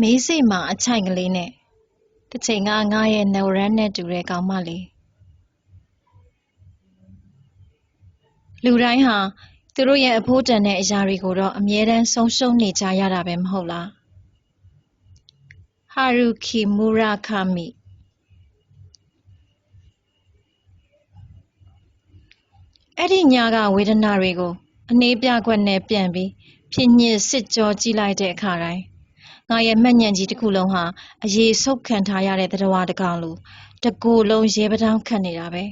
မေးစိတ်မှာအချိုက်ကလေးနဲ့တစ်ချိန်ကငါရဲ့နဝရမ်းနဲ့တူတဲ့ကောင်မလေးလူတိုင်းဟာသူတို့ရဲ့အဖိုးတန်တဲ့အရာတွေကိုတော့အမြဲတမ်းဆုံးရှုံးနေကြရတာပဲမဟုတ်လားဟာရူခီမူရာခါမီအဲ့ဒီညကဝေဒနာတွေကို အနှေးပြခွက်နဲ့ပြန်ပြီးဖြစ်ညစ်စစ်ကြောကြည့်လိုက်တဲ့အခါတိုင်း ငါရဲ့မှတ်ဉာဏ်ကြီးတစ်ခုလုံးဟာအရေးဆုပ်ခံထားရတဲ့သတ္တဝါတစ်ကောင်လိုတကိုယ်လုံးရေပတောင်းခတ်နေတာပဲ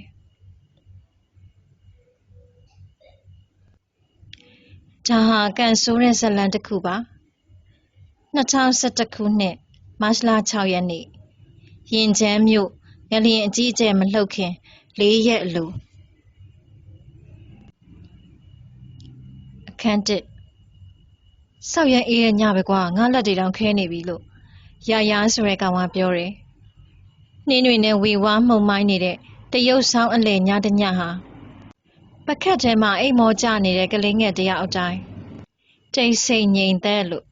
ဒါဟာကန်ဆိုးတဲ့ဇတ်လံတစ်ခုပါ2011ခုနှစ်မတ်လ6ရက်နေ့ရင်ချမ်းမြို့ငလျင်အကြီးအကျယ်မလှုပ်ခင်၄ရက်အလိုအခန်းတစ် ဆောက်ရမ်းအေးရဲ့ညပဲကွာငါလက်တွေတောင်ခဲနေပြီလို့ရာရာဆိုတဲ့ကောင်ကပြောတယ်နှင်းတွေနဲ့ဝေဝါးမှုန်မိုင်းနေတဲ့တရုတ်ဆောင်အလဲညတညဟာပကက်ထဲမှာအိမ်မောကျနေတဲ့ကလေးငယ်တယောက်အတိုင်းတိတ်ဆိတ်ငြိမ်သက်လို့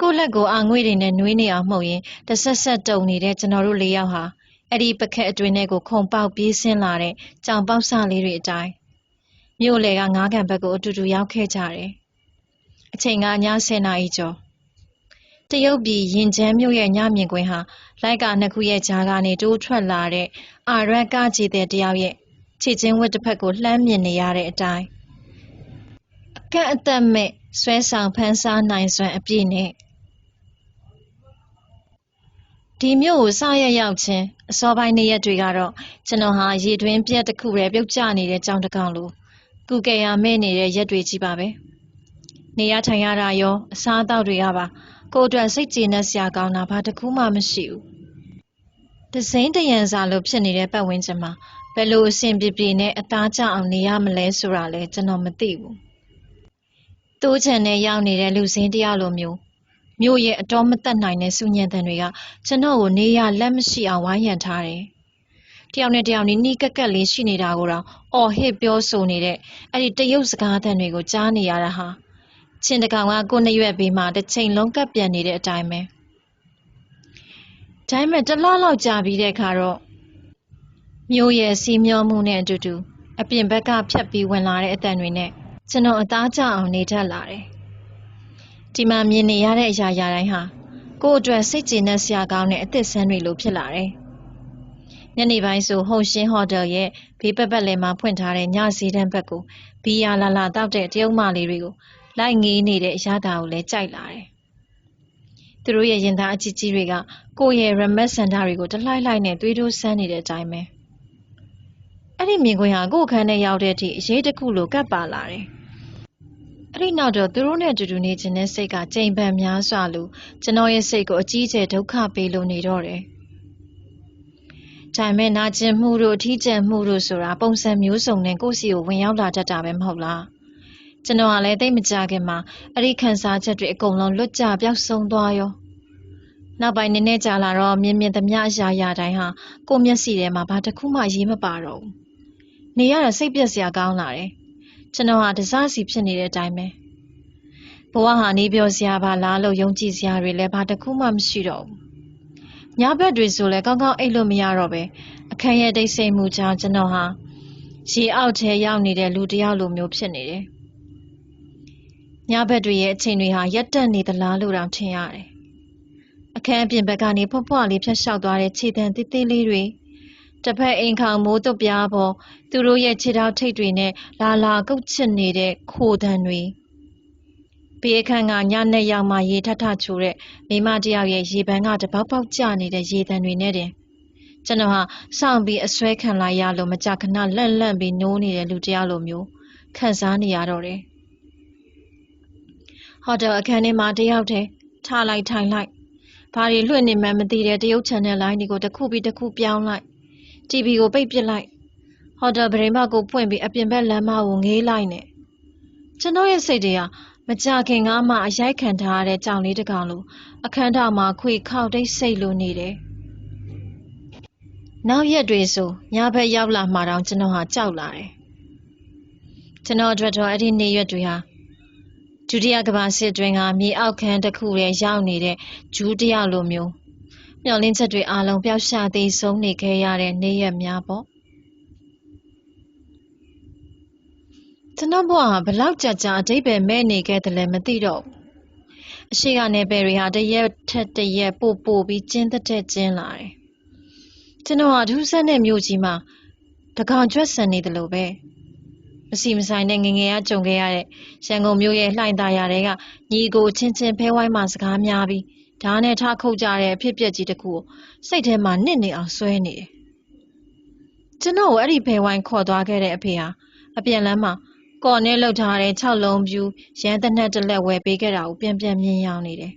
ကိုယ့်လက်ကိုအာငွေ့တွေနဲ့နှွေးနေအောင်မှုတ်ရင်တဆက်ဆက်တုံနေတဲ့ကျွန်တော်တို့လေးယောက်ဟာအဲ့ဒီပကက်အတွင်းထဲကိုခုံပေါက်ပြေးဆင်းလာတဲ့ကြောင်ပေါက်ဆလေးတွေအတိုင်းမြို့လေကငားကန်ဘက်ကိုအတူတူရောက်ခဲ့ကြတယ်။ အချိန်ကည10နာရီကျော်တရုတ်ပြည်ရင်ချမ်းမြို့ရဲ့ညမြင်ကွင်းဟာလိုက်ကနှစ်ခုရဲ့ကြားကနေတိုးထွက်လာတဲ့အာရက်ကကြည်တဲ့တယောက်ရဲ့ခြေချင်းဝတ်တစ်ဖက်ကိုလှမ်းမြင်နေရတဲ့အတိုင်းအကန့်အသတ်မဲ့ဆွဲဆောင်ဖန်ဆားနိုင်စွမ်းအပြည့်နဲ့ဒီမြို့ကိုစရက်ရောက်ချင်းအစောပိုင်းနေ့ရက်တွေကတော့ကျွန်တော်ဟာရေတွင်းပြက်တစ်ခုပဲပြုတ်ကျနေတဲ့ကြောင်တစ်ကောင်လိုကုကယ်ရမဲ့နေတဲ့ရက်တွေကြီးပါပဲ နေရထိုင်ရတာရောအစားအသောက်တွေကပါကိုယ်အတွက်စိတ်ကျေနပ်စရာကောင်းတာဘာတစ်ခုမှမရှိဘူးတစိမ့်တရံစာလို့ဖြစ်နေတဲ့ပတ်ဝန်းကျင်မှာဘယ်လိုအဆင်ပြေပြေနဲ့အသားကျအောင်နေရမလဲဆိုတာလဲကျွန်တော်မသိဘူးတိုးချန်နဲ့ရောက်နေတဲ့လူစင်းတယောက်လိုမျိုးမြို့ရဲ့အတော်မတက်နိုင်တဲ့စူညံတန်တွေကကျွန်တော်ကိုနေရလက်မရှိအောင်ဝိုင်းရံထားတယ်။တယောက်နဲ့တယောက်နီးနီးကပ်ကပ်လေးရှိနေတာကိုတော့အော်ဟစ်ပြောဆိုနေတဲ့အဲ့ဒီတရုတ်စကားသံတွေကိုကြားနေရတာဟာ ချင်းတကောင်ကကိုနှစ်ရွက်ဘေးမှာတစ်ချိန်လုံးကပ်ပြန်နေတဲ့အတိုင်းပဲ။ဒါပေမဲ့တလားလောက်ကြာပြီးတဲ့အခါတော့မြို့ရဲ့စီမျောမှုနဲ့အတူတူအပြင်ဘက်ကဖြတ်ပြီးဝင်လာတဲ့အတန်တွေနဲ့ကျွန်တော်အသားကျအောင်နေတတ်လာတယ်။ဒီမှာမြင်နေရတဲ့အရာရာတိုင်းဟာကိုယ့်အတွက်စိတ်ကျေနပ်စရာကောင်းတဲ့အသစ်ဆန်းတွေလိုဖြစ်လာတယ်။ညနေပိုင်းဆိုဟုံရှင်းဟိုတယ်ရဲ့ဘေးပတ်ပတ်လည်မှာဖွင့်ထားတဲ့ညစီတန်းဘက်ကိုဘီယာလာလာတောက်တဲ့တရုတ်မလေးတွေကို လိုက်ငေးနေတဲ့အရာတာကိုလည်းကြိုက်လာတယ်။သူတို့ရဲ့ရင်သားအကြီးကြီးတွေကကိုယ့်ရဲ့ရမတ်စန္ဒတွေကိုတလှိုက်လိုက်နဲ့သွေးတိုးဆန်းနေတဲ့အတိုင်းပဲ။အဲ့ဒီမြင်ကွင်းဟာကိုယ့်အခန်းထဲရောက်တဲ့အထိအရေးတစ်ခုလိုကပ်ပါလာတယ်။အဲ့ဒီနောက်တော့သူတို့နဲ့အတူတူနေခြင်းတဲ့စိတ်ကကြိမ်ပန်များစွာလို့ကျွန်တော်ရဲ့စိတ်ကိုအကြီးအကျယ်ဒုက္ခပေးလို့နေတော့တယ်။ဒါပေမဲ့နာကျင်မှုတို့အထီးကျန်မှုတို့ဆိုတာပုံစံမျိုးစုံနဲ့ကိုယ့်စီကိုဝင်ရောက်လာတတ်တာပဲမဟုတ်လား။ ကျွန်တော်ကလည်းသိမကြခင်မှာအဲ့ဒီခံစားချက်တွေအကုန်လုံးလွတ်ကျပျောက်ဆုံးသွားရော။နောက်ပိုင်းနည်းနည်းကြာလာတော့မြင်မြင်သမျှအရာရာတိုင်းဟာကိုမျက်စိထဲမှာဘာတစ်ခုမှရေးမပါတော့ဘူး။နေရတာစိတ်ပြက်စရာကောင်းလာတယ်ကျွန်တော်ဟာတစားစီဖြစ်နေတဲ့အတိုင်းပဲဘဝဟာနေပြောစရာပါလားလို့ယုံကြည်စရာတွေလည်းဘာတစ်ခုမှမရှိတော့ဘူးညဘက်တွေဆိုလည်းကောင်းကောင်းအိပ်လို့မရတော့ပဲအခန်းရဲ့တိတ်ဆိတ်မှုကြောင့်ကျွန်တော်ဟာရေအောက်ထဲရောက်နေတဲ့လူတစ်ယောက်လိုမျိုးဖြစ်နေတယ် ညဘက်တွေရဲ့အချိန်တွေဟာရက်တက်နေသလားလို့တောင်ထင်ရတယ်အခန်းအပြင်ဘက်ကနေဖွဖွလေးဖြတ်လျှောက်သွားတဲ့ခြေတံသေးသေးလေးတွေတစ်ဖက်အိမ်ခေါင်မိုးတုပ်ပြားပေါ်သူတို့ရဲ့ခြေထောက်ထိပ်တွေနဲ့လာလာကုတ်ချစ်နေတဲ့ခိုတံတွေဘေးအခန်းကညနဲ့ရောက်မှရေထထချိုးတဲ့မိမတယောက်ရဲ့ရေပန်းကတပေါက်ပေါက်ကျနေတဲ့ရေတံတွေနဲ့တင်ကျွန်တော်ဟာစောင့်ပြီးအဆွဲခံလိုက်ရလို့မကြခဏလန့်လန့်ပြီးနိုးနေတဲ့လူတယောက်လိုမျိုးခံစားနေရတော့တယ် ဟိုတယ်အခန်းထဲမှာတယောက်တည်းထားလိုက်ထိုင်လိုက်ဘာတွေလွှင့်နေမှန်းမသိတဲ့တရုတ် channel လိုင်းတွေကိုတစ်ခုပြီးတစ်ခုပြောင်းလိုက် TV ကိုပိတ်ပစ်လိုက်ဟိုတယ်ပရိမကိုဖွင့်ပြီးအပြင်ဘက်လမ်းမကိုငေးလိုက်နဲ့ကျွန်တော်ရဲ့စိတ်တွေကမကြခင်ကမှအရိုက်ခံထားရတဲ့ကြောင်လေးတစ်ကောင်လိုအခန်းထောင်မှာခွေခောက်တိတ်ဆိတ်လိုနေတယ်နောက်ရက်တွေဆိုညဘက်ရောက်လာမှတော့ကျွန်တော်ဟာကြောက်လာတယ်ကျွန်တော်အတွက်တော့အဲ့ဒီနေ့ရက်တွေဟာ ဒုတိယကမ္ဘာစစ်တွင်ကမြေအောက်ခန်းတစ်ခုထဲရောက်နေတဲ့ဂျူးတစ်ယောက်လိုမျိုးမျှော်လင့်ချက်တွေအလုံးပျောက်ရှာသေးဆုံးနေခဲ့ရတဲ့နေ့ရက်များပေါ့ကျွန်တော်ဘဝဟာဘလောက်ကြာကြာအတိတ်ပဲမဲ့နေခဲ့တယ်လဲမသိတော့ဘူးအရှိကနေပယ်တွေဟာတစ်ရက်ထက်တစ်ရက်ပို့ပို့ပြီးကျင်းသက်တဲ့ကျင်းလာတယ်ကျွန်တော်ဟာဒုစက်နဲ့မြို့ကြီးမှာတကောင်ကျွတ်ဆန်နေတယ်လို့ပဲ မစီမဆိုင်နဲ့ငငယ်ကကြုံခဲ့ရတဲ့ရန်ကုန်မြို့ရဲ့လှိုင်သာယာတွေကညီကိုချင်းချင်းဖဲဝိုင်းမှစကားများပြီးဓာတ်နဲ့ထားခုတ်ကြတဲ့အဖြစ်အပျက်ကြီးတစ်ခုကိုစိတ်ထဲမှာနစ်နေအောင်ဆွဲနေတယ်ကျွန်တော်ကိုအဲ့ဒီဖဲဝိုင်းခေါ်သွားခဲ့တဲ့အဖေဟာအပြန်လမ်းမှာကော်နဲ့လှုပ်ထားတဲ့6လုံးပြူရန်တနက်တစ်လက်ဝယ်ပေးခဲ့တာကိုပြန်ပြန်မြင်ရောက်နေတယ်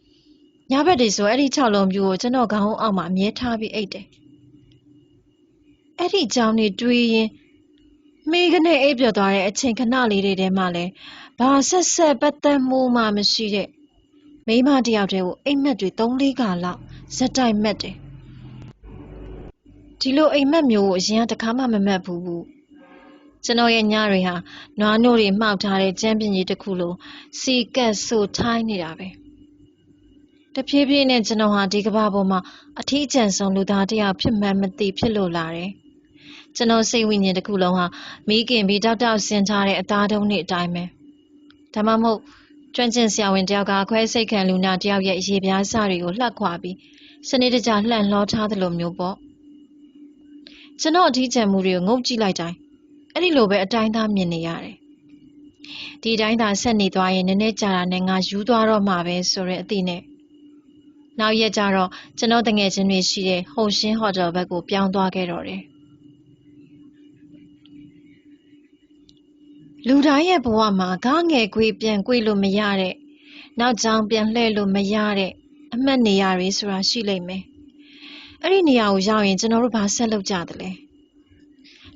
။ညဘက်တွေဆိုအဲ့ဒီ6လုံးပြူကိုကျွန်တော်ခေါင်းအောက်မှာအမြဲထားပြီးအိတ်တယ်။အဲ့ဒီကြောင်နေတွေးရင် မိကနေအိပ်ပျော်သွားတဲ့အချိန်ခဏလေးတွေထဲမှာလဲဘာဆက်ဆက်ပတ်သက်မှုမှမရှိတဲ့မိမတယောက်တည်းကိုအိမ်မက်တွေ3-4ခါလောက်ဇက်တိုက်မက်တယ်။ဒီလိုအိမ်မက်မျိုးကိုအရင်ကတခါမှမမက်ဘူးဘူး။ကျွန်တော်ရဲ့ညတွေဟာနွားနို့တွေမှောက်ထားတဲ့ကျန်းပင်ကြီးတစ်ခုလိုစီကက်ဆိုထိုင်းနေတာပဲတဖြည်းဖြည်းနဲ့ကျွန်တော်ဟာဒီကမ္ဘာပေါ်မှာအထီးကျန်ဆုံးလူသားတစ်ယောက်ဖြစ်မှန်းမသိဖြစ်လို့လာတယ် ကျွန်တော်စိတ်ဝိညာဉ်တစ်ခုလုံးဟာမိခင်ပြီးတောက်တောက်ဆင်ထားတဲ့အသားတုံးနဲ့အတိုင်းပဲဒါမှမဟုတ်ကျွမ်းကျင်ဆရာဝန်တယောက်ကခွဲစိတ်ခံလူနာတယောက်ရဲ့ရေပြားစတွေကိုလှက်ခွာပြီးစနစ်တကျလှန့်လောထားသလိုမျိုးပေါ့ကျွန်တော်အထီးကျန်မှုတွေကိုငုတ်ကြည့်လိုက်တိုင်းအဲ့ဒီလိုပဲအတိုင်းသားမြင်နေရတယ်ဒီတိုင်းသာဆက်နေသွားရင်နည်းနည်းကြာတာနဲ့ငါယူသွားတော့မှာပဲဆိုတဲ့အသည့်နဲ့နောက်ရက်ကျတော့ကျွန်တော်တငယ်ချင်းတွေရှိတဲ့ဟုံရှင်းဟိုတယ်ဘက်ကိုပြောင်းသွားခဲ့တော့တယ် လူတိုင်းရဲ့ဘဝမှာဂငယ်ခွေပြန်ကွေလို့မရတဲ့နောက်ကြောင်ပြန်လှည့်လို့မရတဲ့အမှတ်နေရာတွေဆိုတာရှိလိမ့်မယ်အဲ့ဒီနေရာကိုရောက်ရင်ကျွန်တော်တို့ဘာဆက်လုပ်ကြသလဲ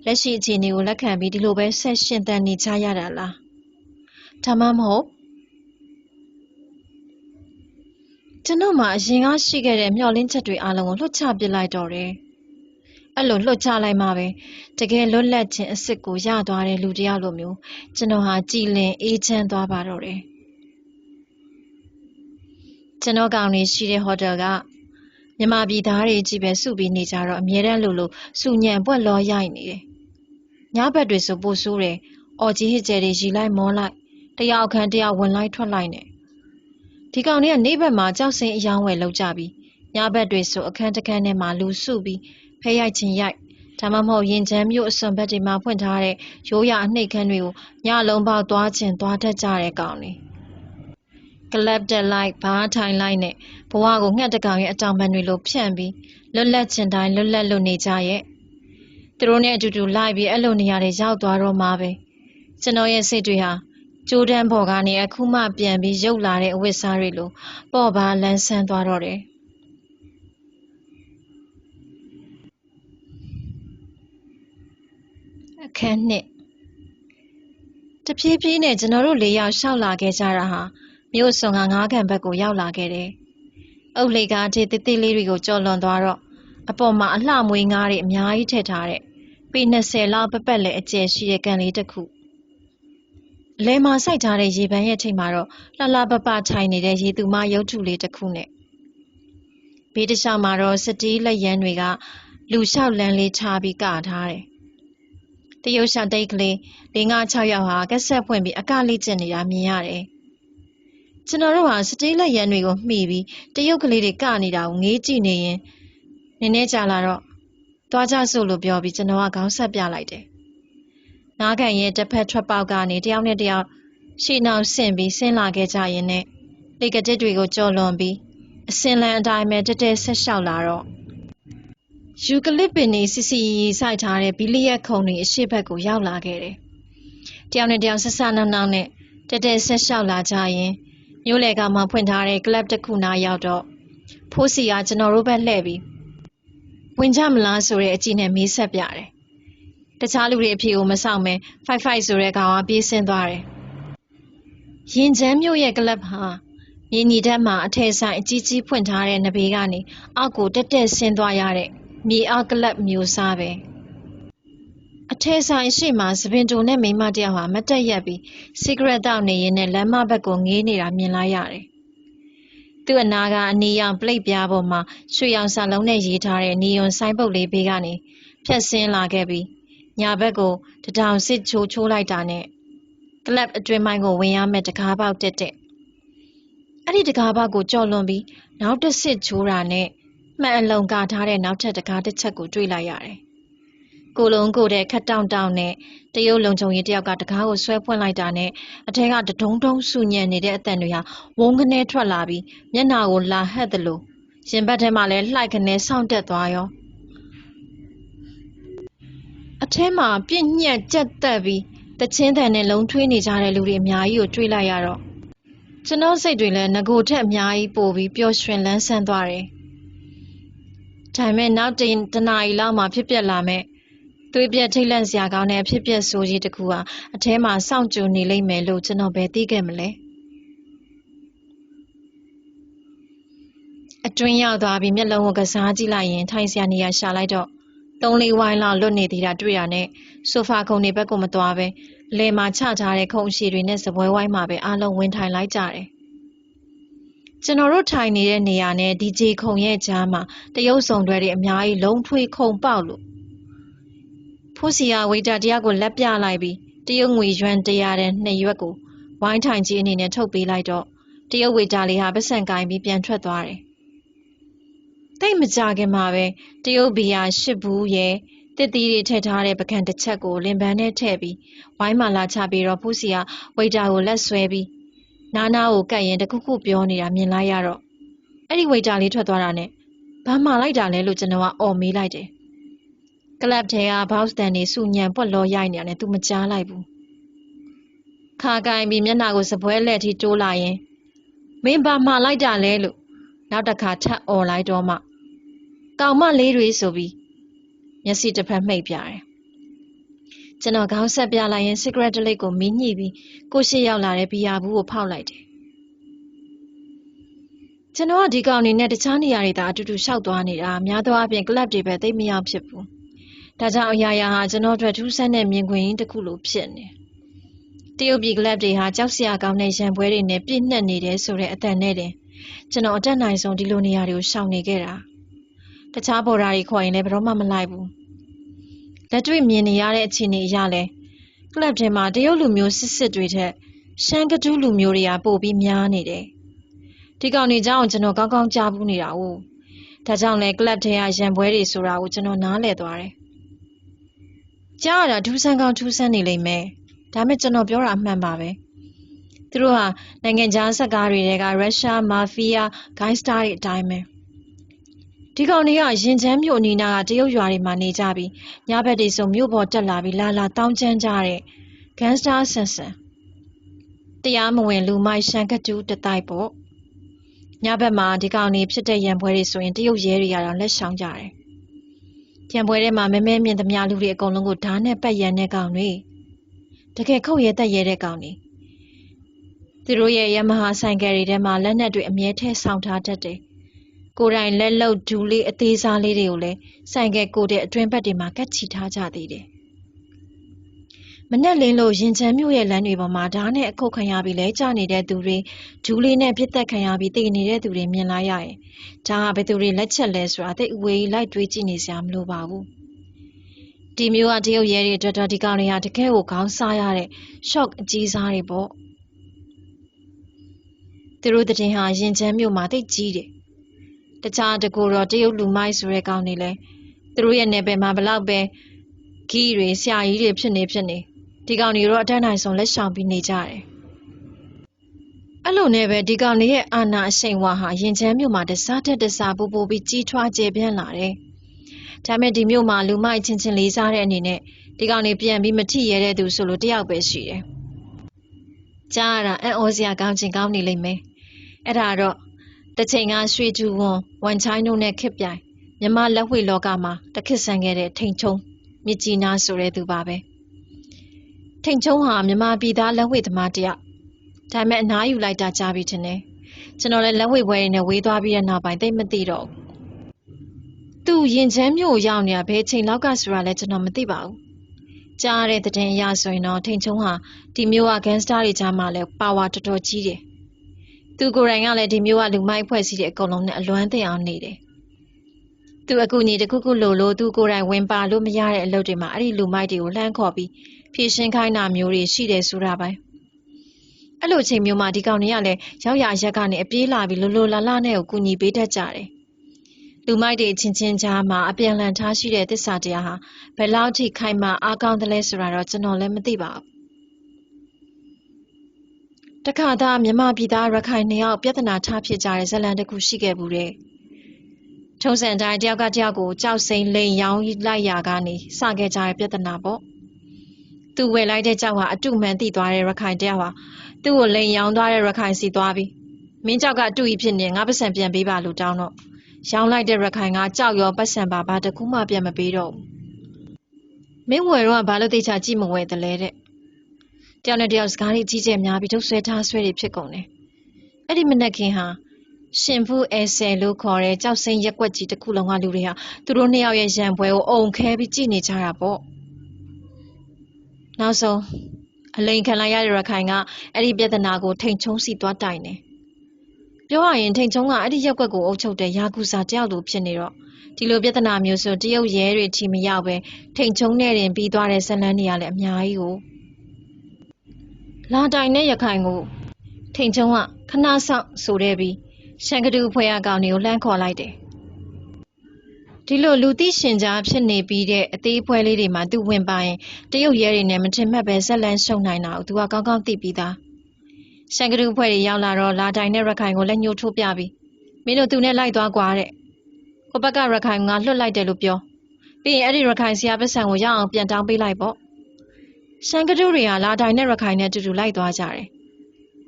လက်ရှိအခြေအနေကိုလက်ခံပြီးဒီလိုပဲဆက်ရှင်သန်နေကြရတာလားဒါမှမဟုတ်ကျွန်တော်မှအရင်ကရှိခဲ့တဲ့မျှော်လင့်ချက်တွေအလုံးကိုလွှတ်ချပစ်လိုက်တော့တယ် အဲ့လိုလွှတ်ချလိုက်မှပဲတကယ်လွတ်လပ်ခြင်းအစ်စ်ကိုရသွားတဲ့လူတစ်ယောက်လိုမျိုးကျွန်တော်ဟာကြည်လင်အေးချမ်းသွားပါတော့တယ်ကျွန်တော်ကောင်နေရှိတဲ့ဟိုတယ်ကမြမပြည်သားတွေကြီးပဲစုပြီးနေကြတော့အမြဲတမ်းလိုလိုစူညံပွက်လောရိုက်နေတယ်ညဘက်တွေဆိုပိုဆိုးတယ်။အော်ကြီးဟစ်ကျဲတွေရီလိုက်မောလိုက်တယောက်အခန်းတယောက်ဝင်လိုက်ထွက်လိုက်နေဒီကောင်တွေကနေဘက်မှာကြောက်စင်အယောင်းဝယ်လောက်ကြပြီးညဘက်တွေဆိုအခန်းတစ်ခန်းထဲမှာလူစုပြီး ဖဲရိုက်ချင်းရိုက်ဒါမှမဟုတ်ရင်ချမ်းမျိုးအစွန်ဘက်တွေမှာဖွင့်ထားတဲ့ရိုးရာအနှိတ်ခမ်းတွေကိုညလုံးပေါက်သွားခြင်းသွားတတ်ကြတဲ့ကောင်တွေကလပ်တက်လိုက်ဘားထိုင်လိုက်နဲ့ဘဝကိုငှက်တကောင်ရဲ့အတောင်ပံတွေလိုဖြန့်ပြီးလွတ်လပ်ခြင်းတိုင်းလွတ်လပ်လို့နေကြရဲ့သူတို့နဲ့အတူတူလိုက်ပြီးအဲ့လိုနေရာတွေရောက်သွားတော့မှပဲကျွန်တော်ရဲ့စိတ်တွေဟာကြိုးတန်းပေါ်ကနေအခုမှပြန်ပြီးရုပ်လာတဲ့အဝတ်စားတွေလိုပေါ့ပါလန်းဆန်းသွားတော့တယ် အခန်းနှစ်တဖြည်းဖြည်းနဲ့ကျွန်တော်တို့လေးယောက်ရှောက်လာခဲ့ကြတာဟာမြို့စုံကငားကန်ဘက်ကိုရောက်လာခဲ့တယ်။အုတ်လေကားကြီးတိတိလေးတွေကိုကြော်လွန်သွားတော့အပေါ်မှာအလှမွေးငားတွေအများကြီးထည့်ထားတဲ့ပေ20လောက်ပပတ်လဲအကျယ်ရှိတဲ့ကန်လေးတစ်ခုအလဲမှာစိုက်ထားတဲ့ရေပန်းရဲ့ထိပ်မှာတော့လှလှပပထိုင်နေတဲ့ရေသူမရုပ်ထုလေးတစ်ခုနဲ့ဘေးတစ်လျှောက်မှာတော့စတီးလက်ရန်တွေကလူလျှောက်လန်းလေးချပြီးကထားတယ် တရုတ်ရှာတိတ်ကလေး၄၅၆ယောက်ဟာကက်ဆက်ဖွင့်ပြီးအကလေးကျင်နေတာမြင်ရတယ်ကျွန်တော်တို့ဟာစတီးလက်ရန်တွေကိုမှီပြီးတရုတ်ကလေးတွေကနေတာကိုငေးကြည့်နေရင်နည်းနည်းကြာလာတော့သွားကြစို့လို့ပြောပြီးကျွန်တော်ကခေါင်းဆက်ပြလိုက်တယ်။နားကန်ရဲ့တစ်ဖက်ထွက်ပေါက်ကနေတယောက်နဲ့တယောက်ရှေ့နောက်ဆင့်ပြီးဆင်းလာခဲ့ကြရင်နဲ့လေကတစ်တွေကိုကြော်လွန်ပြီးအစင်လန်အတိုင်းပဲတက်တက်ဆက်လျှောက်လာတော့ ယူကလစ်ပင်နေစီစီစိုက်ထားတဲ့ဘီလီယက်ခုံတွေအရှိဘက်ကိုရောက်လာခဲ့တယ်။တယောက်နဲ့တယောက်ဆက်ဆနောက်နောက်နဲ့တက်တက်ဆက်လျှောက်လာကြရင်မျိုးလေကမှဖွင့်ထားတဲ့ကလပ်တစ်ခုနာရောက်တော့ဖိုးစီကကျွန်တော်တို့ဘက်လှည့်ပြီးဝင်ကြမလားဆိုတဲ့အကြည့်နဲ့မေးဆက်ပြတယ်။တခြားလူတွေအဖြေကိုမဆောင်မဲဖိုက်ဖိုက်ဆိုတဲ့ကောင်ကပြေးဆင်းသွားတယ်။ရင်ချမ်းမြို့ရဲ့ကလပ်ဟာမြင်းညီတက်မှာအထည်ဆိုင်အကြီးကြီးဖွင့်ထားတဲ့နဘေးကနေအောက်ကိုတက်တက်ဆင်းသွားရတဲ့ မြေအောက်ကလပ်မျိုးစားပဲအထဲဆိုင်ရှိမှသပင်တုံနဲ့မိန်းမတစ်ယောက်ဟာမတ်တက်ရက်ပြီးစီဂရက်တောက်နေရင်းနဲ့လမ်းမဘက်ကိုငေးနေတာမြင်လိုက်ရတယ်။သူ့အနာကအနီရောင်ပလိတ်ပြားပေါ်မှာရွှေရောင်စာလုံးနဲ့ရေးထားတဲ့နီယွန်ဆိုင်ပုတ်လေးဘေးကနေဖြတ်ဆင်းလာခဲ့ပြီးညာဘက်ကိုတထောင်စစ်ချိုးချိုးလိုက်တာနဲ့ကလပ်အတွင်းပိုင်းကိုဝင်ရမယ့်တကားပေါက်တက်တဲ့အဲ့ဒီတကားပေါက်ကိုကြော်လွန်ပြီးနောက်တစ်စစ်ချိုးတာနဲ့ မှန်အလုံကာထားတဲ့နောက်ထပ်တကားတစ်ချက်ကိုတွေ့လိုက်ရတယ်။ကိုလုံးကိုတဲ့ခတ်တောင့်တောင့်နဲ့တရုတ်လုံချုံကြီးတယောက်ကတကားကိုဆွဲဖွင့်လိုက်တာနဲ့အထက်ကတဒုံဒုံဆူညံနေတဲ့အတန်တွေဟာဝုန်းကနေထွက်လာပြီးမျက်နှာကိုလာဟက်သလိုရင်ဘတ်ထဲမှာလည်းလှိုက်ကနေဆောင့်တက်သွားရောအထဲမှာပြင့်ညက်ကြက်တက်ပြီးတချင်းတန်နဲ့လုံထွေးနေကြတဲ့လူတွေအများကြီးကိုတွေ့လိုက်ရတော့ကျွန်တော်စိတ်တွေလည်းငကိုထက်အများကြီးပိုပြီးပျော်ရွှင်လန်းဆန်းသွားတယ်။ ဒါပေမဲ့နောက်တင်တနာရီလောက်မှဖြစ်ပျက်လာမဲ့သွေးပြက်ထိတ်လန့်စရာကောင်းတဲ့အဖြစ်ပျက်ဆိုးကြီးတစ်ခုဟာအထဲမှာစောင့်ကြိုနေလိမ့်မယ်လို့ကျွန်တော်ပဲသိခဲ့မလဲ။အတွင်းရောက်သွားပြီးမျက်လုံးကိုကစားကြည့်လိုက်ရင်ထိုင်စရာနေရာရှာလိုက်တော့သုံးလေးဝိုင်းလောက်လွတ်နေသေးတာတွေ့ရနဲ့ဆိုဖာခုံတွေဘက်ကိုမသွားပဲအလဲမှာချထားတဲ့ခုံအရှိတွေနဲ့စပွဲဝိုင်းမှာပဲအားလုံးဝင်ထိုင်လိုက်ကြတယ်။ ကျွန်တော်တို့ထိုင်နေတဲ့နေရာနဲ့ဒီဂျေခုံရဲ့ကြားမှာတရုပ်ဆောင်တွေတွေအများကြီးလုံးထွေးခုံပေါက်လို့ဖိုးစီယာဝိတာတရားကိုလက်ပြလိုက်ပြီးတရုတ်ငွေရွမ်တရားတဲ့နှစ်ရွက်ကိုဝိုင်းထိုင်ကြီးအနေနဲ့ထုတ်ပေးလိုက်တော့တရုတ်ဝိတာလေးဟာပတ်စံကိုင်းပြီးပြန်ထွက်သွားတယ်။တိတ်မကြခင်မှာပဲတရုတ်ဘီယာရှစ်ဘူးရဲ့တစ်သီးတွေထည့်ထားတဲ့ပကံတစ်ချက်ကိုလင်ပန်းနဲ့ထည့်ပြီးဝိုင်းမာလာချပြီးတော့ဖိုးစီယာဝိတာကိုလက်ဆွဲပြီး နားနာကိုကတ်ရင်တခုခုပြောနေတာမြင်လိုက်ရတော့အဲ့ဒီဝိတာလေးထွက်သွားတာနဲ့ဘာမှလိုက်တာလဲလို့ကျွန်တော်ကအော်မေးလိုက်တယ်ကလပ်ထဲကဘောက်စတန်နေစူညံပွက်လောရိုက်နေတယ်သူမကြားလိုက်ဘူးခါကိုင်းပြီးမျက်နှာကိုစပွဲလက်ထိတိုးလာရင်မင်းဘာမှလိုက်တာလဲလို့နောက်တစ်ခါထပ်អော်လိုက်တော့မှကောင်မလေးတွေဆိုပြီးမျက်စိတစ်ဖက်မှိတ်ပြတယ် ကျွန်တော်ခေါင်းဆက်ပြလိုက်ရင် cigarette တစ်လိပ်ကိုမီးညှိပြီးကိုရှိရောက်လာတဲ့ဘီယာဘူးကိုဖောက်လိုက်တယ်ကျွန်တော်ကဒီကောင်နေနဲ့တခြားနေရာတွေသာအတူတူရှောက်သွားနေတာများသောအားဖြင့်ကလပ်တွေပဲသိမရောက်ဖြစ်ဘူးဒါကြောင့်အရာရာဟာကျွန်တော်တို့ထူးဆန်းတဲ့မြင်ကွင်းတစ်ခုလိုဖြစ်နေတရုတ်ပြည်ကလပ်တွေဟာကြောက်စရာကောင်းတဲ့ရံပွဲတွေနဲ့ပြည့်နှက်နေတယ်ဆိုတဲ့အတန်နဲ့တင်ကျွန်တော်အတက်နိုင်ဆုံးဒီလိုနေရာတွေကိုရှောင်နေခဲ့တာတခြားဘော်ဒါတွေခေါ်ရင်လည်းဘယ်တော့မှမလိုက်ဘူး လက်တွေ့မြင်နေရတဲ့အခြေအနေအရလဲကလပ်ထဲမှာတရုတ်လူမျိုးစစ်စစ်တွေထက်ရှမ်းကတူးလူမျိုးတွေကပိုပြီးများနေတယ်ဒီကောင်နေကြောင်းကျွန်တော်ကောင်းကောင်းကြားဘူးနေတာ哦ဒါကြောင့်လဲကလပ်ထဲကရံပွဲတွေဆိုတာကိုကျွန်တော်နားလည်သွားတယ်ကြားရတာထူးဆန်းကောင်းထူးဆန်းနေလိမ့်မယ်ဒါမဲ့ကျွန်တော်ပြောတာအမှန်ပါပဲသူတို့ဟာနိုင်ငံခြားဆက်ကားတွေကရုရှားမာဖီးယားဂိုင်းစတာတွေအတိုင်းပဲ ဒီကောင်တွေကရင်ချမ်းမြို့အနီးနားကတရုတ်ရွာတွေမှာနေကြပြီးညဘက်တွေဆိုမြို့ပေါ်တက်လာပြီးလာလာတောင်းကျမ်းကြတဲ့ဂန်စတာဆန်ဆန်တရားမဝင်လူမိုက်ရှန်ကတူးတတိုက်ပေါ့ညဘက်မှာဒီကောင်တွေဖြစ်တဲ့ရံပွဲတွေဆိုရင်တရုတ်ရဲတွေကတော့လက်ဆောင်ကြတယ်ရံပွဲထဲမှာမဲမဲမြင်သမျှလူတွေအကုန်လုံးကိုဓာတ်နဲ့ပတ်ရန်တဲ့ကောင်တွေတကယ်ခုတ်ရဲတက်ရဲတဲ့ကောင်တွေသူတို့ရဲ့ယမဟာဆိုင်ကယ်တွေထဲမှာလက်နက်တွေအမြဲထည့်ဆောင်ထားတတ်တယ် ကိုယ်တိုင်လက်လုံဒူးလေးအသေးစားလေးတွေကိုလည်းဆိုင်ကယ်ကိုတဲ့အတွင်းဘက်တွေမှာကတ်ချီထားကြသေးတယ်မနဲ့လင်းလို့ရင်ချမ်းမြို့ရဲ့လမ်းတွေပေါ်မှာဓာတ်နဲ့အခုတ်ခံရပြီးလဲကျနေတဲ့သူတွေဒူးလေးနဲ့ပြစ်သက်ခံရပြီးတည်နေတဲ့သူတွေမြင်လာရရင်ဒါကဘယ်သူတွေလက်ချက်လဲဆိုတာသိအဝေးလိုက်တွေးကြည့်နေစရာမလိုပါဘူးဒီမျိုးကတရုတ်ရဲတွေအတွက်တော့ဒီကောင်တွေကတကယ်ကိုခေါင်းစားရတဲ့ shock အကြီးစားတွေပေါ့သူတို့တည်ဟာရင်ချမ်းမြို့မှာတိတ်ကြီးတယ် တခြားတကူတော့တရုတ်လူမိုက်ဆိုတဲ့ကောင်တွေလဲသူတို့ရဲ့နယ်ပယ်မှာဘလောက်ပဲဂီးတွေဆရာကြီးတွေဖြစ်နေဖြစ်နေဒီကောင်တွေတော့အတန်းနိုင်ဆုံးလက်ဆောင်ပြီးနေကြတယ်အဲ့လိုနဲ့ပဲဒီကောင်တွေရဲ့အာနာအရှိန်ဝါဟာရင်ချမ်းမြို့မှာတစားတက်တစားပူပူပြီးကြီးထွားကျယ်ပြန့်လာတယ်ဒါမဲ့ဒီမြို့မှာလူမိုက်ချင်းချင်းလေးစားတဲ့အနေနဲ့ဒီကောင်တွေပြန်ပြီးမထိရဲတဲ့သူဆိုလို့တယောက်ပဲရှိတယ်ကြားရတာအံ့ဩစရာကောင်းချင်ကောင်းနေလိမ့်မယ်အဲ့ဒါတော့ တစ်ချိန်ကရွှေကျူဝန်ဝန်ချိုင်းတို့နဲ့ခစ်ပြိုင်မြမလက်ဝှေလောကမှာတခစ်ဆန်ခဲ့တဲ့ထိန်ချုံမြကြီးနားဆိုတဲ့သူပါပဲထိန်ချုံဟာမြမပြည်သားလက်ဝှေသမားတယောက်ဒါမဲ့အနားယူလိုက်တာကြားပြီထင်တယ်ကျွန်တော်လည်းလက်ဝှေပွဲတွေနဲ့ဝေးသွားပြီးတဲ့နောက်ပိုင်းသိမသိတော့သူရင်ချမ်းမြို့ရောက်နေတာဘယ်ချိန်လောက်ကဆိုတာလဲကျွန်တော်မသိပါဘူးကြားရတဲ့သတင်းအရဆိုရင်တော့ထိန်ချုံဟာဒီမျိုးကဂန်စတာတွေကြားမှာလည်းပါဝါတော်တော်ကြီးတယ်။ သူကိုယ်တိုင်ကလည်းဒီမျိုးကလူမိုက်ဖွဲ့စည်းတဲ့အကုန်လုံးနဲ့အလွမ်းသိအောင်နေတယ်။သူအကူအညီတစ်ခုခုလိုလို့သူကိုယ်တိုင်ဝင်ပါလို့မရတဲ့အလုပ်တွေမှာအဲ့ဒီလူမိုက်တွေကိုလှမ်းခေါ်ပြီးဖြည့်ရှင်းခိုင်းတာမျိုးတွေရှိတယ်ဆိုတာပဲ။အဲ့လိုအချိန်မျိုးမှာဒီကောင်တွေကလည်းရောက်ရရက်ကနေအပြေးလာပြီးလိုလိုလာလာနဲ့ကိုကူညီပေးတတ်ကြတယ်။လူမိုက်တွေအချင်းချင်းကြားမှာအပြန်အလှန်ထားရှိတဲ့တစ္ဆာတရားဟာဘယ်လောက်ထိခိုင်မာအားကောင်းသလဲဆိုတာတော့ကျွန်တော်လည်းမသိပါဘူး။ တခါသားမြမပြည်သားရခိုင်နှစ်ယောက်ပြဿနာထားဖြစ်ကြတဲ့ဇတ်လန်တစ်ခုရှိခဲ့ဘူးတဲ့။ထုံးစံတိုင်းတယောက်ကတယောက်ကိုကြောက်စိမ့်လိန်ရောင်းလိုက်ရာကနေစခဲ့ကြတဲ့ပြဿနာပေါ့။သူဝယ်လိုက်တဲ့ကြောက်ဟာအတုမှန်သိသွားတဲ့ရခိုင်တယောက်ဟာသူ့ကိုလိန်ရောင်းသွားတဲ့ရခိုင်စီသွားပြီးမင်းကြောက်ကအတူကြီးဖြစ်နေငါပတ်စံပြန်ပေးပါလို့တောင်းတော့ရောင်းလိုက်တဲ့ရခိုင်ကကြောက်ရောပတ်စံပါဘာတကူမှပြန်မပေးတော့ဘူးမင်းဝယ်တော့ကဘာလို့သိချာကြည့်မဝယ်တယ်လဲတဲ့ တယောက်နဲ့တယောက်စကားလေးကြီးကျယ်များပြီးထုတ်ဆွဲထားဆွဲတွေဖြစ်ကုန်တယ်အဲ့ဒီမနက်ခင်းဟာရှင်ဖူးအဲဆယ်လို့ခေါ်တဲ့ကြောက်စိမ့်ရက်ွက်ကြီးတစ်ခုလုံးကလူတွေဟာသူတို့နှစ်ယောက်ရဲ့ရံပွဲကိုအုံခဲပြီးကြည့်နေကြတာပေါ့နောက်ဆုံးအလိန်ခံလိုက်ရတဲ့ရခိုင်ကအဲ့ဒီပြဿနာကိုထိန်ချုံးစီသွားတိုင်တယ်ပြောရရင်ထိန်ချုံးကအဲ့ဒီရက်ွက်ကိုအုပ်ချုပ်တဲ့ယာကူစာတယောက်လိုဖြစ်နေတော့ဒီလိုပြဿနာမျိုးဆိုတရုတ်ရဲတွေချီမရောက်ပဲထိန်ချုံနဲ့တင်ပြီးသွားတဲ့ဇလန်းတွေကလည်းအများကြီးကို လာတိုင်နဲ့ရခိုင်ကို ထိန်ချုံကခဏဆောက်ဆိုတဲ့ပြီးရှန်ကတူဖွဲ့ရကောင်တွေကိုလှမ်းခေါ်လိုက်တယ်ဒီလိုလူသိရှင်ကြားဖြစ်နေပြီးတဲ့အသေးဖွဲလေးတွေမှာသူဝင်ပါရင်တရုတ်ရဲတွေနဲ့မထင်မှတ်ပဲဇက်လန်းရှုံနိုင်တာကိုသူကကောင်းကောင်းသိပြီးသားရှန်ကတူဖွဲ့တွေရောက်လာတော့လာတိုင်နဲ့ရခိုင်ကိုလက်ညှိုးထိုးပြပြီးမင်းတို့သူနဲ့လိုက်သွားကွာတဲ့ဟိုဘက်ကရခိုင်ကလွတ်လိုက်တယ်လို့ပြောပြီးရင်အဲ့ဒီရခိုင်ဆရာပစံကိုရအောင်ပြန်တောင်းပေးလိုက်ပေါ့ ရှန်ကတူတွေကလာတိုင်နဲ့ရခိုင်နဲ့အတူတူလိုက်သွားကြတယ်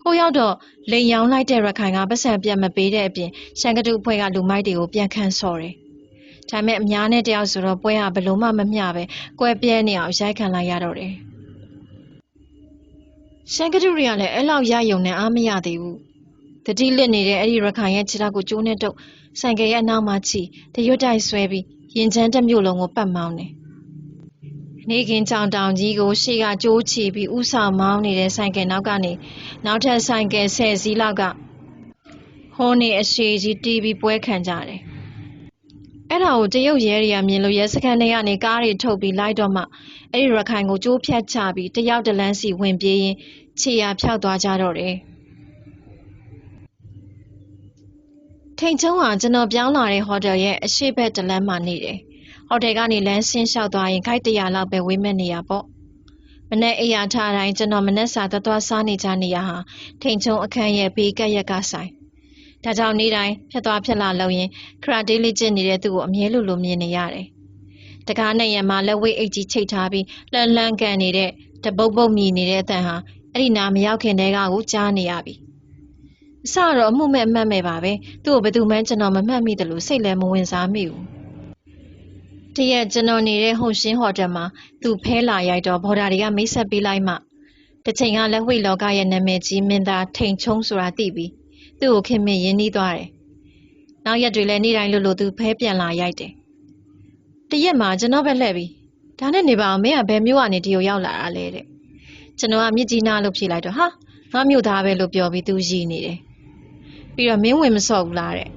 ဟိုရောက်တော့လိန်ရောင်လိုက်တဲ့ရခိုင်ကပစံပြန်မပေးတဲ့အပြင်ရှန်ကတူအဖွဲ့ကလူမိုက်တွေကိုပြန်ခန့်ဆော်တယ်ဒါပေမဲ့အများနဲ့တယောက်ဆိုတော့ပွဲကဘယ်လို့မှမမျှပဲကွဲပြဲနေအောင်ရိုက်ခံလိုက်ရတော့တယ်ရှန်ကတူတွေကလည်းအဲ့လောက်ရယုံနဲ့အားမရသေးဘူးတတိလစ်နေတဲ့အဲ့ဒီရခိုင်ရဲ့ခြေထောက်ကိုကျိုးနဲ့တုပ်ဆိုင်ကယ်ရဲ့အနောက်မှာချီတရွတ်တိုက်ဆွဲပြီးရင်ချမ်းတစ်မျိုးလုံးကိုပတ်မောင်းတယ် နေခင်ကြောင်တောင်ကြီးကိုရှေ့ကကြိုးချီပြီးဥဆောင်မောင်းနေတဲ့ဆိုင်ကယ်နောက်ကနေနောက်ထပ်ဆိုင်ကယ်ဆယ်စီးလောက်ကဟိုးနေအရှိကြီးတီးပြီးပွဲခံကြတယ်အဲ့ဒါကိုတရုတ်ရဲတွေကမြင်လို့ရဲစခန်းထဲကနေကားတွေထုတ်ပြီးလိုက်တော့မှအဲ့ဒီရခိုင်ကိုကြိုးဖြတ်ချပြီးတယောက်တလန်းစီဝင်ပြေးရင်ခြေရာဖြောက်သွားကြတော့တယ်ထိန်ချုံးဟာကျွန်တော်ပြောင်းလာတဲ့ဟိုတယ်ရဲ့အရှိတ်ဘက်တလန်းမှာနေတယ် ဟိုတယ်ကနေလမ်းဆင်းလျှောက်သွားရင်ခိုက်တရာလောက်ပဲဝေးမဲ့နေရပေါ့မနေ့အိယာထားတိုင်းကျွန်တော်မနေ့စာသွားသွားစားနေကြနေရဟာထိန်ချုံအခန်းရဲ့ဘေးကပ်ရက်ကဆိုင်ဒါကြောင့်နေ့တိုင်းဖြတ်သွားဖြတ်လာလို့ရင်ခရာတေးလေးကျင့်နေတဲ့သူ့ကိုအမြဲလိုလိုမြင်နေရတယ်။တကားနဲ့ရံမှာလက်ဝိတ်အိတ်ကြီးချိတ်ထားပြီးလှန်လှန်ကန်နေတဲ့တပုတ်ပုတ်မြည်နေတဲ့အတန်ဟာအဲ့ဒီနာမရောက်ခင်တည်းကကိုကြားနေရပြီ။အစတော့အမှုမဲ့အမှတ်မဲ့ပါပဲ။သူ့ကိုဘယ်သူမှကျွန်တော်မမှတ်မိတယ်လို့စိတ်လည်းမဝင်စားမိဘူး။ တရက်ကျွန်တော်နေတဲ့ဟုန်ရှင်းဟိုတယ်မှာသူဖဲလာရိုက်တော့ဘော်ဒါတွေကမိတ်ဆက်ပေးလိုက်မှတစ်ချိန်ကလက်ဝိတ်လောကရဲ့နာမည်ကြီးမင်းသားထိန်ချုံဆိုတာသိပြီးသူ့ကိုခင်မင်ရင်းနှီးသွားတယ်။နောက်ရက်တွေလည်းနေ့တိုင်းလိုလိုသူဖဲပြန်လာရိုက်တယ်။တရက်မှာကျွန်တော်ပဲလှည့်ပြီးဒါနဲ့နေပါအောင်မင်းကဘယ်မျိုးကနေဒီကိုရောက်လာတာလဲတဲ့။ကျွန်တော်ကမြစ်ကြီးနားလို့ဖြေလိုက်တော့ဟာငါမြို့သားပဲလို့ပြောပြီးသူရည်နေတယ်။ပြီးတော့မင်းဝင်မစော့ဘူးလားတဲ့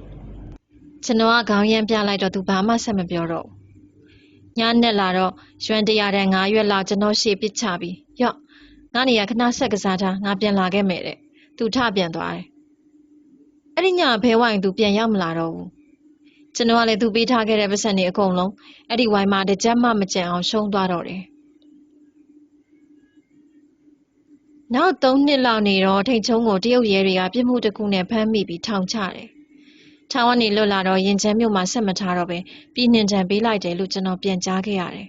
။ကျွန်တော်ကခေါင်းရမ်းပြလိုက်တော့သူဘာမှဆက်မပြောတော့ဘူး။ ညနဲ့လာတော့ရွှန်တရာတန်၅ရွက်လောက်ကျွန်တော်ရှေ့ပစ်ချပြီးရော့ငါနေရခဏဆက်ကစားထားငါပြန်လာခဲ့မယ်တဲ့။သူထပြန်သွားတယ်အဲ့ဒီညဘဲဝိုင်သူပြန်ရောက်မလာတော့ဘူးကျွန်တော်ကလည်းသူပေးထားခဲ့တဲ့ပတ်စံတွေအကုန်လုံးအဲ့ဒီဝိုင်မှာတစ်ချက်မှမကြံအောင်ရှုံးသွားတော့တယ်နောက်၃နှစ်လောက်နေတော့ထိန်ချုံကိုတရုတ်ရဲတွေကပြစ်မှုတစ်ခုနဲ့ဖမ်းမိပြီးထောင်ချတယ် ထောင်ကနေလွတ်လာတော့ရင်ချမ်းမြို့မှာဆက်မထားတော့ပဲပြည်နှင်ထံပေးလိုက်တယ်လို့ကျွန်တော်ပြန်ကြားခဲ့ရတယ်